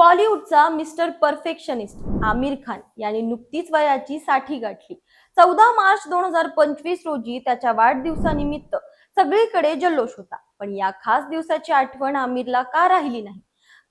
बॉलिवूडचा mister perfectionist Aamir Khan यांनी नुकतीच वयाची साठी गाठली. चौदा मार्च दोन हजार पंचवीस रोजी त्याच्या वाढदिवसानिमित्त सगळीकडे जल्लोष होता. पण या खास दिवसाची आठवण आमिरला का राहिली नाही?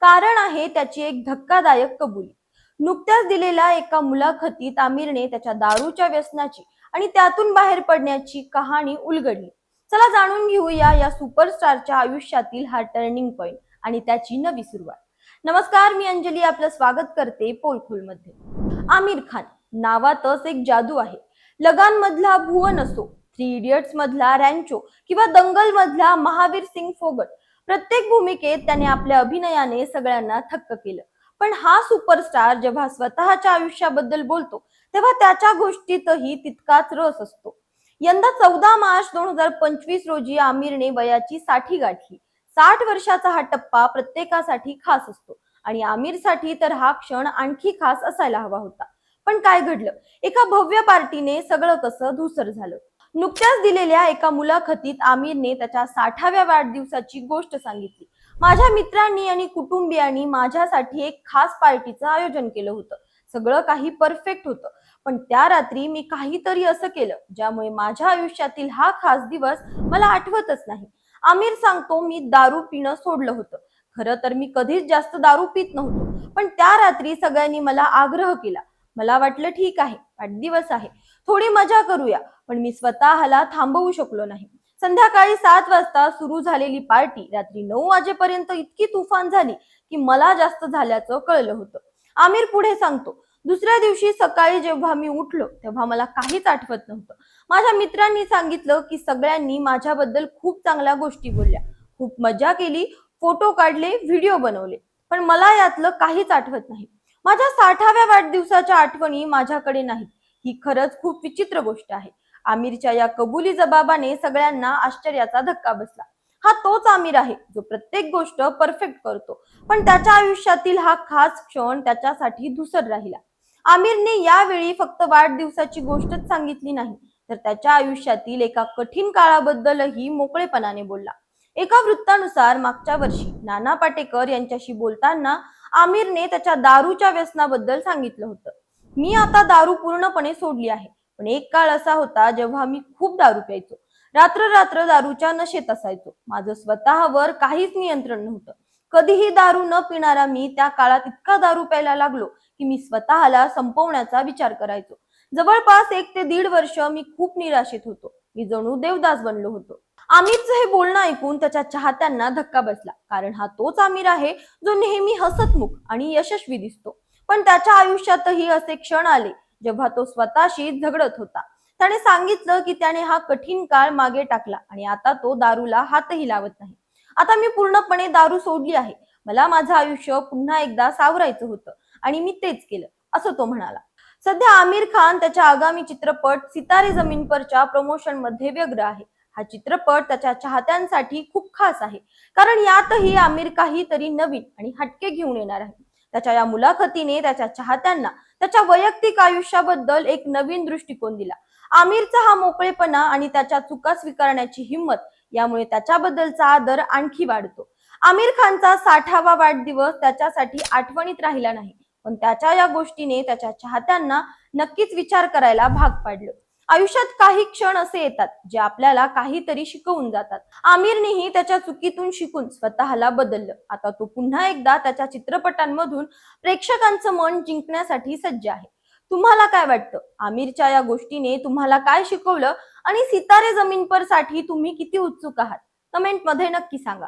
कारण आहे त्याची एक धक्कादायक कबुली. नुकत्याच दिलेल्या एका मुलाखतीत आमिरने त्याच्या दारूच्या व्यसनाची आणि त्यातून बाहेर पडण्याची कहाणी उलगडली. चला जाणून घेऊया या सुपरस्टारच्या आयुष्यातील हा टर्निंग पॉइंट आणि त्याची नवी सुरुवात. नमस्कार मी अंजली आपलं स्वागत करते पोलखोलमध्ये. आमिर खान नावातच एक जादू आहे. लगान मधला भुवन असो थ्री इडियट्स मधला रॅन्चो किंवा दंगल मधला महावीर सिंग फोगट प्रत्येक भूमिकेत त्याने आपल्या अभिनयाने सगळ्यांना थक्क केलं. पण हा सुपरस्टार जेव्हा स्वतःच्या आयुष्याबद्दल बोलतो तेव्हा त्याच्या गोष्टीतही तितकाच रस असतो. यंदा चौदा मार्च दोन हजार पंचवीस रोजी आमिरने वयाची साठी गाठली साठ वर्षाचा हा टप्पा प्रत्येकासाठी खास असतो. आणि आमिरसाठी तर हा क्षण आणखी खास असायला हवा होता. पण काय घडलं? एका भव्य पार्टीने सगळं कसं धुसर झालं? नुकत्याच दिलेल्या एका मुलाखतीत आमिरने त्याच्या साठाव्या वाढदिवसाची गोष्ट सांगितली. माझ्या मित्रांनी आणि कुटुंबियांनी माझ्यासाठी एक खास पार्टीचं आयोजन केलं होतं. सगळं काही परफेक्ट होतं. पण त्या रात्री मी काहीतरी असं केलं ज्यामुळे माझ्या आयुष्यातील हा खास दिवस मला आठवतच नाही. आमिर सांगतो मी दारू पिणं सोडलं होतं. खरं तर मी कधीच जास्त दारू पित नव्हतो. पण त्या रात्री सगळ्यांनी मला आग्रह केला. मला वाटलं ठीक आहे वाढदिवस आहे. थोडी मजा करूया पण मी स्वतःला थांबवू शकलो नाही. संध्याकाळी सात वाजता सुरू झालेली पार्टी रात्री नऊ वाजेपर्यंत इतकी तुफान झाली की मला जास्त झाल्याचं कळलं होतं. आमिर पुढे सांगतो दुसऱ्या दिवशी सकाळी जेव्हा मी उठलो तेव्हा मला काहीच आठवत नव्हतं. माझ्या मित्रांनी सांगितलं की सगळ्यांनी माझ्याबद्दल खूप चांगल्या गोष्टी बोलल्या. खूप मजा केली फोटो काढले व्हिडिओ बनवले. पण मला यातलं काहीच आठवत नाही. माझ्या साठाव्या वाढदिवसाच्या आठवणी माझ्याकडे नाहीत. ही खरंच खूप विचित्र गोष्ट आहे. आमिरच्या या कबुली जबाबाने सगळ्यांना आश्चर्याचा धक्का बसला. हा तोच आमिर आहे जो प्रत्येक गोष्ट परफेक्ट करतो. पण त्याच्या आयुष्यातील हा खास क्षण त्याच्यासाठी धुसर राहिला. आमिरने यावेळी फक्त वाढदिवसाची गोष्टच सांगितली नाही तर त्याच्या आयुष्यातील एका कठीण काळाबद्दलही मोकळेपणाने बोलला. एका वृत्तानुसार मागच्या वर्षी नाना पाटेकर यांच्याशी बोलताना आमिरने त्याच्या दारूच्या व्यसनाबद्दल सांगितलं होतं. मी आता दारू पूर्णपणे सोडली आहे पण एक काळ असा होता जेव्हा मी खूप दारू प्यायचो. रात्र रात्र दारूच्या नशेत असायचो. माझं स्वतःवर काहीच नियंत्रण नव्हतं. कधीही दारू न पिणारा मी त्या काळात इतका दारू प्यायला लागलो की मी स्वतःला संपवण्याचा विचार करायचो. जवळपास एक ते दीड वर्ष मी खूप निराशित होतो. मी जणू देवदास बनलो होतो. आमिरचं हे बोलणं ऐकून त्याच्या चाहत्यांना धक्का बसला. कारण हा तोच आमिर आहे जो नेहमी हसतमुख आणि यशस्वी दिसतो. पण त्याच्या आयुष्यातही असे क्षण आले जेव्हा तो स्वतःशी झगडत होता. त्याने सांगितलं की त्याने हा कठीण काळ मागे टाकला आणि आता तो दारूला हातही लावत नाही. आता मी पूर्णपणे दारू सोडली आहे. मला माझं आयुष्य पुन्हा एकदा सावरायचं होतं. आणि मी तेच केलं. असं तो म्हणाला. सध्या आमिर खान त्याच्या आगामी चित्रपट सितारे जमीन परच्या प्रमोशनमध्ये व्यग्र आहे. हा चित्रपट त्याच्या चाहत्यांसाठी खूप खास आहे. कारण यातही आमिर काहीतरी नवीन आणि हटके घेऊन येणार आहे. त्याच्या या मुलाखतीने त्याच्या चाहत्यांना त्याच्या वैयक्तिक आयुष्याबद्दल एक नवीन दृष्टिकोन दिला. आमिरचा हा मोकळेपणा आणि त्याच्या चुका स्वीकारण्याची हिंमत यामुळे त्याच्याबद्दलचा आदर आणखी वाढतो. आमिर खानचा साठावा वाढदिवस त्याच्यासाठी आठवणीत राहिला नाही. पण त्याच्या या गोष्टीने त्याच्या चाहत्यांना नक्कीच विचार करायला भाग पाडलं. आयुष्यात काही क्षण असे येतात जे आपल्याला काहीतरी शिकवून जातात. आमिरनेही त्याच्या चुकीतून शिकून स्वतःला बदललं. आता तो पुन्हा एकदा त्याच्या चित्रपटांमधून प्रेक्षकांचं मन जिंकण्यासाठी सज्ज आहे. तुम्हाला काय वाटतं? आमिरच्या या गोष्टीने तुम्हाला काय शिकवलं? आणि सितारे जमीन परसाठी तुम्ही किती उत्सुक आहात? कमेंटमध्ये नक्की सांगा.